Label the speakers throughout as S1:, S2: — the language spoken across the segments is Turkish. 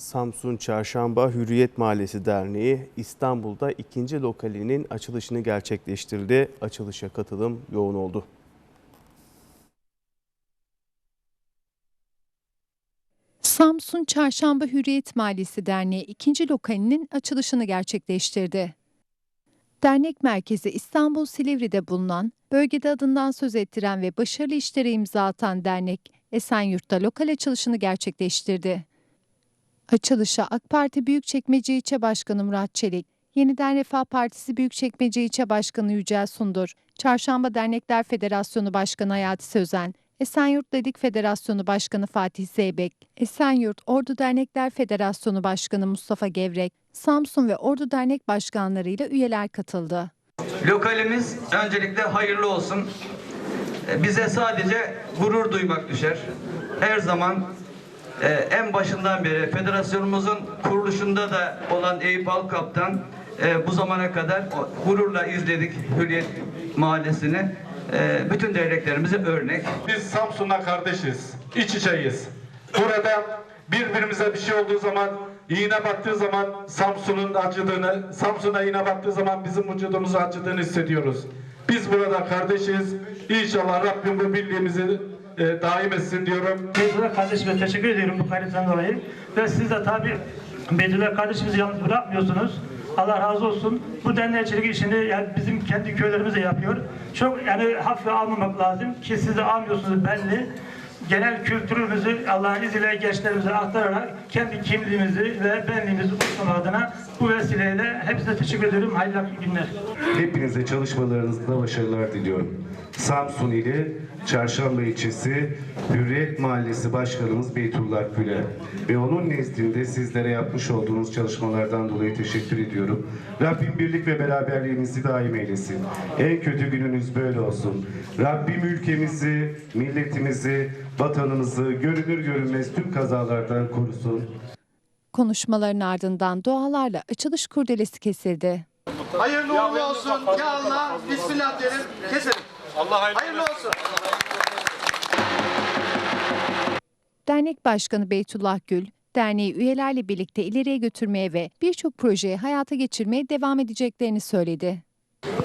S1: Samsun Çarşamba Hürriyet Mahallesi Derneği İstanbul'da ikinci lokalinin açılışını gerçekleştirdi. Açılışa katılım yoğun oldu.
S2: Samsun Çarşamba Hürriyet Mahallesi Derneği ikinci lokalinin açılışını gerçekleştirdi. Dernek merkezi İstanbul Silivri'de bulunan, bölgede adından söz ettiren ve başarılı işlere imza atan dernek Esenyurt'ta lokal açılışını gerçekleştirdi. Açılışa AK Parti Büyükçekmece İlçe Başkanı Murat Çelik, Yeniden Refah Partisi Büyükçekmece İlçe Başkanı Yücel Sundur, Çarşamba Dernekler Federasyonu Başkanı Hayati Sözen, Esenyurt Dedik Federasyonu Başkanı Fatih Zeybek, Esenyurt Ordu Dernekler Federasyonu Başkanı Mustafa Gevrek, Samsun ve Ordu Dernek Başkanlarıyla üyeler katıldı.
S3: Lokalimiz öncelikle hayırlı olsun. Bize sadece gurur duymak düşer. Her zaman e, en başından beri federasyonumuzun kuruluşunda da olan Eyüp Alkap'tan e, bu zamana kadar gururla izledik Hürriyet Mahallesi'ni. E, Bütün derneklerimize örnek.
S4: Biz Samsun'la kardeşiz, iç içeyiz. Burada birbirimize bir şey olduğu zaman, iğne battığı zaman Samsun'un acıdığını, Samsun'a iğne battığı zaman bizim vücudumuz acıdığını hissediyoruz. Biz burada kardeşiz. İnşallah Rabbim bu birliğimizi e, daim etsin diyorum.
S5: Beytullah kardeşime teşekkür ediyorum bu gayretten dolayı. Ve siz de tabi Beytullah kardeşimizi yalnız bırakmıyorsunuz. Allah razı olsun. Bu dernekçilik işini yani bizim kendi köylerimiz de yapıyor. Çok yani hafife almamak lazım ki siz de almıyorsunuz belli. Genel kültürümüzü Allah'ın izniyle gençlerimize aktararak kendi kimliğimizi ve benliğimizi unutmamak adına bu vesileyle hepsine teşekkür ediyorum. Hayırlı günler.
S6: Hepinize çalışmalarınızda başarılar diliyorum. Samsun ili Çarşamba ilçesi Hürriyet Mahallesi Başkanımız Beytullah Güle ve onun nezdinde sizlere yapmış olduğunuz çalışmalardan dolayı teşekkür ediyorum. Rabbim birlik ve beraberliğinizi daim eylesin. En kötü gününüz böyle olsun. Rabbim ülkemizi, milletimizi, vatanımızı görünür görünmez tüm kazalardan korusun.
S2: Konuşmaların ardından dualarla açılış kurdelesi kesildi.
S7: Hayırlı uğurlu olsun. Ya Allah. Bismillah derim. Keselim. Allah hayırlı olsun.
S2: Dernek Başkanı Beytullah Gül, derneği üyelerle birlikte ileriye götürmeye ve birçok projeyi hayata geçirmeye devam edeceklerini söyledi.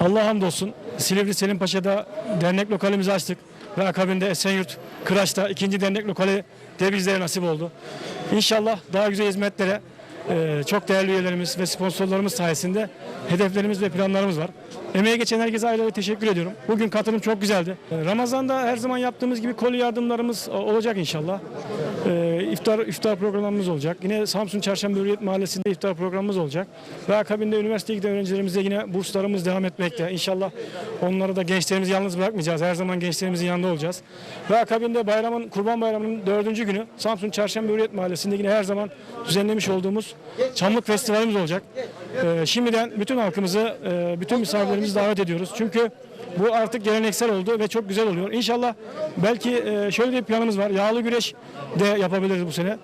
S8: Allah hamdolsun Silivri Selim Paşa'da dernek lokalimizi açtık ve akabinde Esenyurt Kıraç'ta ikinci dernek lokali de bizlere nasip oldu. İnşallah daha güzel hizmetlere e, çok değerli üyelerimiz ve sponsorlarımız sayesinde hedeflerimiz ve planlarımız var. Emeğe geçen herkese ayrıca teşekkür ediyorum. Bugün katılım çok güzeldi. E, Ramazan'da her zaman yaptığımız gibi koli yardımlarımız olacak inşallah. E, iftar iftar programımız olacak. Yine Samsun Çarşamba Hürriyet Mahallesi'nde iftar programımız olacak. Ve akabinde üniversiteye giden öğrencilerimize yine burslarımız devam etmekte. İnşallah onları da gençlerimizi yalnız bırakmayacağız. Her zaman gençlerimizin yanında olacağız. Ve akabinde bayramın, Kurban Bayramı'nın dördüncü günü Samsun Çarşamba Hürriyet Mahallesi'nde yine her zaman düzenlemiş olduğumuz Çamlık Festivalimiz olacak. E, şimdiden bütün halkımızı, e, bütün misafirlerimizi davet ediyoruz. Çünkü bu artık geleneksel oldu ve çok güzel oluyor. İnşallah belki e, şöyle bir planımız var. Yağlı güreş de yapabiliriz bu sene.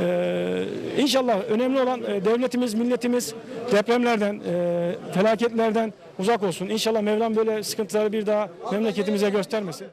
S8: Ee, inşallah önemli olan e, devletimiz, milletimiz depremlerden, e, felaketlerden uzak olsun. İnşallah Mevlam böyle sıkıntıları bir daha memleketimize göstermesin.